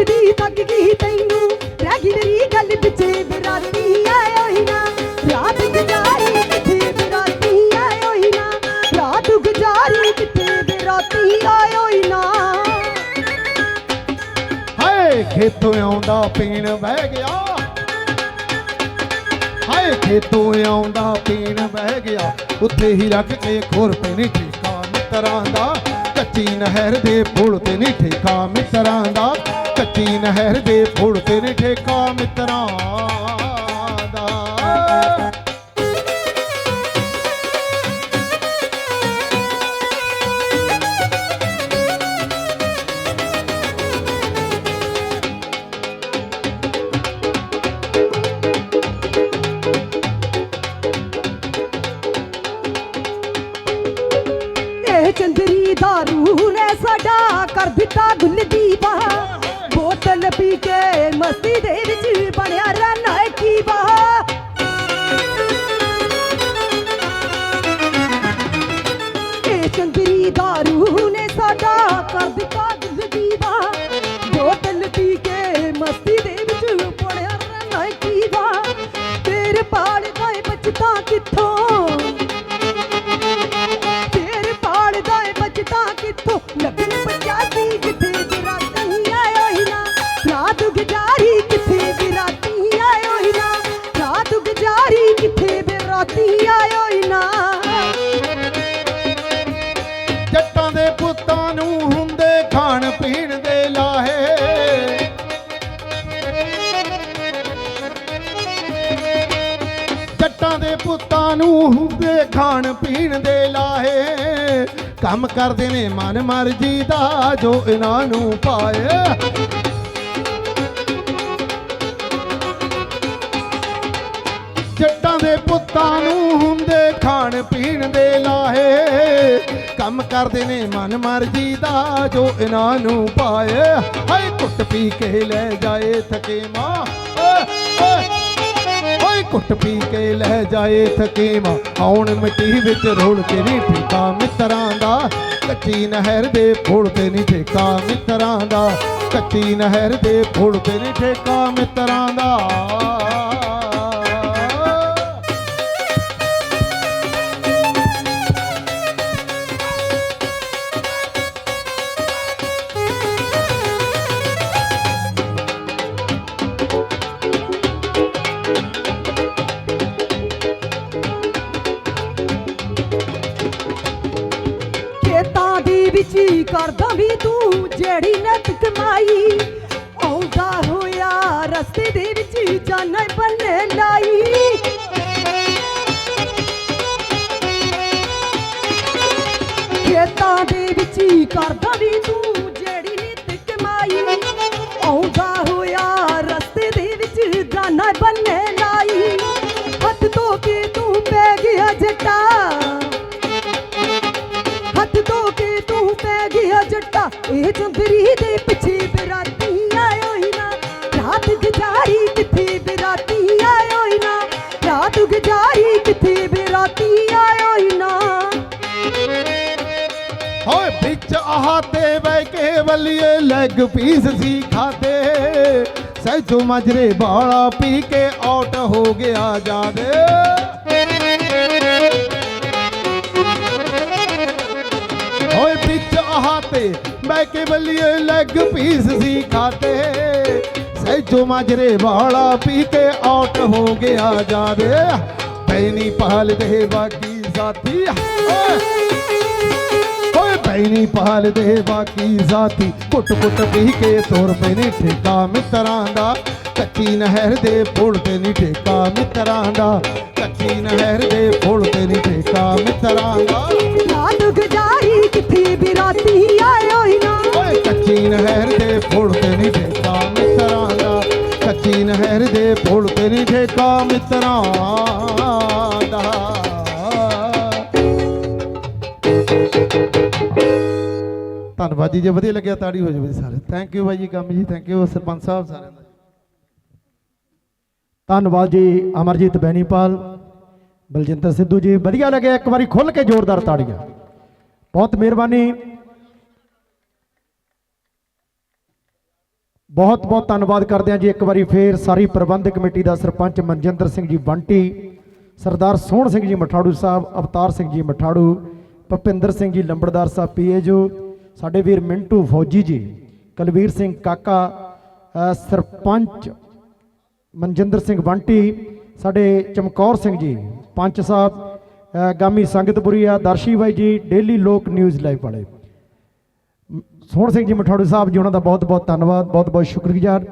ਪੁੱਛਦੀ ਪੁੱਛਦੀ ਗਈ ਤੈਨੂੰ। ਰਹਿ ਗਈ ਮੇਰੀ ਗੱਲ ਪਿੱਛੇ ਬਰਾਤੀ ਆਇਓ ਹੀ ਨਾ। ਰਾਤ ਗੁਜ਼ਾਰੀ ਕਿੱਥੇ ਬਰਾਤੀ ਆਇਓ ਹੀ ਨਾ। ਰਾਤ ਗੁਜ਼ਾਰੀ ਕਿੱਥੇ ਬਰਾਤੀ ਆਇਓ ਹੀ ਨਾ। ਹਾਏ, ਖੇਤੋਂ ਆਉਂਦਾ ਪੀਣ ਬਹਿ ਗਿਆ। ਹਾਏ, ਖੇਤੋਂ ਆਉਂਦਾ ਪੀਣ ਬਹਿ ਗਿਆ। ਉੱਥੇ ਹੀ ਰੱਖ ਕੇ ਖੋਰ ਤੇ ਨਹੀਂ ਮਿੱਤਰਾਂ ਦਾ। ਕੱਚੀ ਨਹਿਰ ਦੇ ਪੁਲ ਤੇ ਨਹੀਂ ਠੇਕਾ ਮਿੱਤਰਾਂ ਦਾ। ਕੱਚੀ ਨਹਿਰ ਦੇ ਪੁਲ ਤੇ ਨਹੀਂ ਠੇਕਾ ਮਿੱਤਰਾਂ ਇਹ ਚੰਦਰੀ ਦਾਰੂ ਨੇ ਸਾਡਾ ਕਰ ਦਿੱਤਾ ਗੁੱਲ ਦੀਵਾ ਬੋਤਲ ਪੀ ਕੇ ਮਸਤੀ ਦੇ ਵਿੱਚ ਬਣਿਆ ਰਹਿਣਾ ਕੀ ਵਾ ਇਹ ਚੰਦਰੀ ਦਾਰੂ ਨੇ ਸਾਡਾ ਕਰ ਦਿੱਤਾ ਜੱਟਾਂ ਦੇ ਪੁੱਤਾਂ ਨੂੰ ਹੁੰਦੇ ਖਾਣ ਪੀਣ ਦੇ ਲਾਹੇ। ਜੱਟਾਂ ਦੇ ਪੁੱਤਾਂ ਨੂੰ ਹੁੰਦੇ ਖਾਣ ਪੀਣ ਦੇ ਲਾਹੇ। ਕੰਮ ਕਰਦੇ ਨੇ ਮਨ ਮਰਜ਼ੀ ਦਾ ਜੋ ਇਹਨਾਂ ਨੂੰ ਪਾਏ। ਜੱਟਾਂ ਦੇ ਪੁੱਤਾਂ ਨੂੰ ਹੁੰਦੇ ਖਾਣ ਪੀਣ ਦੇ ਲਾਹੇ। ਕੰਮ ਕਰਦੇ ਨੇ, ਮਨ ਮਰਜ਼ੀ ਦਾ ਜੋ ਇਹਨਾਂ ਨੂੰ ਪਾਏ। ਹਾਏ, ਕੁੱਟ ਪੀ ਕੇ ਲੈ ਜਾਏ ਥਕੇਮਾ ਓਏ ਓਏ ਕੁੱਟ ਪੀ ਕੇ ਲੈ ਜਾਏ ਥਕੇਮਾ ਆਉਣ ਮਿੱਟੀ ਵਿੱਚ ਰੋਲ ਕੇ ਨਹੀਂ ਠੇਕਾ ਮਿੱਤਰਾਂ ਦਾ। ਕੱਚੀ ਨਹਿਰ ਦੇ ਫੁੱਲ ਤੇ ਨਹੀਂ ਠੇਕਾ ਮਿੱਤਰਾਂ ਦਾ। ਕੱਚੀ ਨਹਿਰ ਦੇ ਫੁੱਲ ਤੇ ਨਹੀਂ ਠੇਕਾ ਮਿੱਤਰਾਂ ਦਾ। ਕਰਦਾ ਵੀ ਤੂੰ ਜਿਹੜੀ ਨਤ ਕਮਾਈ, ਆਉਂਦਾ ਹੋਇਆ ਰਸਤੇ ਦੇ ਵਿੱਚ ਜਾਣਾ ਬੰਨੇ ਲਾਈ। ਖੇਤਾਂ ਦੇ ਵਿੱਚ ਕਰਦਾ ਵੀ ਤੂੰ ਜਿਹੜੀ ਨਿਤ ਕਮਾਈ, ਆਉਂਦਾ ਹੋਇਆ ਰਸਤੇ ਦੇ ਵਿੱਚ ਜਾਣਾ ਬੰਨੇ ਲਾਈ। ਹੱਥ ਧੋ ਕੇ ਤੂੰ ਪੈ ਗਿਆ ਜੱਟਾ ਇਹ ਦੇ ਪਿੱਛੇ ਬਰਾਤੀ ਆਇਓ ਨਾ। ਰਾਤ ਗੁਜ਼ਾਰੀ ਕਿੱਥੇ ਬਰਾਤੀ ਆਇਓ ਨਾ। ਰਾਤ ਗੁਜ਼ਾਰੀ ਕਿੱਥੇ ਬਰਾਤੀ ਆਇਓ ਨਾ। ਹੋਏ ਵਿੱਚ ਆਹ ਤੇ ਬੈ ਕੇ ਬੱਲੀਏ ਲੈਗ ਪੀਸ ਸੀ ਖਾਦੇ ਸਹਿਜੋ ਮਜਰੇ ਬਾਲਾ ਪੀ ਕੇ ਆਊਟ ਹੋ ਗਿਆ ਜਾਦੇ। ਹੋਏ ਵਿੱਚ ਆਹ ਤੇ ਬੈ ਕੇ ਬੱਲੀਏ ਲੈਗ ਪੀਸ ਸੀ ਖਾਦੇ ਸਹਿਜੋ ਮਜਰੇ ਬਾਲਾ ਪੀ ਕੇ ਆਊਟ ਹੋ ਗਿਆ ਜਾਦੇ। ਪੈਣੀ ਪਾਲ ਬਾਕੀ ਸਾਥੀ। ਓਏ ਓਏ ਬੈਣੀ ਬਾਕੀ ਜ਼ਾਤੀ ਕੁੱਟ ਕੁੱਟ ਪੀ ਕੇ ਤੁਰ ਪਏ ਨੇ ਠੇਕਾ ਮਿੱਤਰਾਂ ਦਾ। ਕੱਚੀ ਨਹਿਰ ਦੇ ਪੁਲ ਤੇ ਨਹੀਂ ਠੇਕਾ ਮਿੱਤਰਾਂ ਦਾ। ਕੱਚੀ ਨਹਿਰ ਦੇ ਪੁਲ ਤੇ ਨਹੀਂ ਠੇਕਾ ਮਿੱਤਰਾਂ ਦਾ। ਰਾਤ ਗੁਜ਼ਾਰੀ ਕਿੱਥੇ ਬਰਾਤੀ ਧੰਨਵਾਦ ਜੀ, ਜੇ ਵਧੀਆ ਲੱਗਿਆ ਤਾੜੀ ਹੋ ਜਾਵੇ ਸਾਰੇ। ਥੈਂਕ ਯੂ ਬਾਈ ਜੀ, ਕੰਮ ਜੀ ਥੈਂਕ ਯੂ ਸਰਪੰਚ ਸਾਹਿਬ ਸਾਰਿਆਂ ਦਾ। ਧੰਨਵਾਦ ਜੀ, ਅਮਰਜੀਤ ਬੈਣੀਪਾਲ ਬਲਜਿੰਦਰ ਸਿੱਧੂ ਜੀ। ਵਧੀਆ ਲੱਗਿਆ, ਇੱਕ ਵਾਰੀ ਖੁੱਲ ਕੇ ਜ਼ੋਰਦਾਰ ਤਾੜੀਆਂ। ਬਹੁਤ ਮਿਹਰਬਾਨੀ। ਬਹੁਤ ਬਹੁਤ ਧੰਨਵਾਦ ਕਰਦੇ ਹਾਂ ਜੀ, ਇੱਕ ਵਾਰੀ ਫੇਰ ਸਾਰੀ ਪ੍ਰਬੰਧਕ ਕਮੇਟੀ ਦਾ ਸਰਪੰਚ ਮਨਜਿੰਦਰ ਸਿੰਘ ਜੀ ਬੰਟੀ, ਸਰਦਾਰ ਸੋਹਣ ਸਿੰਘ ਜੀ ਮਠਾੜੂ ਸਾਹਿਬ, ਅਵਤਾਰ ਸਿੰਘ ਜੀ ਮਠਾੜੂ ਭਪਿੰਦਰ ਸਿੰਘ ਜੀ ਲੰਬੜਦਾਰ ਸਾਹਿਬ ਪੀਏਜੋ ਸਾਡੇ ਵੀਰ ਮਿੰਟੂ ਫੌਜੀ ਜੀ ਕੁਲਵੀਰ ਸਿੰਘ ਕਾਕਾ ਸਰਪੰਚ ਮਨਜਿੰਦਰ ਸਿੰਘ ਬੰਟੀ ਸਾਡੇ ਚਮਕੌਰ ਸਿੰਘ ਜੀ ਪੰਚ ਸਾਹਿਬ ਅ, ਗਾਮੀ ਸੰਗਤਪੁਰੀਆ ਦਰਸ਼ੀ ਬਾਈ ਜੀ ਡੇਲੀ ਲੋਕ ਨਿਊਜ਼ ਲਾਈਵ ਵਾਲੇ। ਸੋਹਣ ਸਿੰਘ ਜੀ ਮਠਾੜੂ ਸਾਹਿਬ ਜੀ ਉਹਨਾਂ ਦਾ ਬਹੁਤ ਬਹੁਤ ਧੰਨਵਾਦ ਬਹੁਤ ਬਹੁਤ ਸ਼ੁਕਰਗੁਜ਼ਾਰ।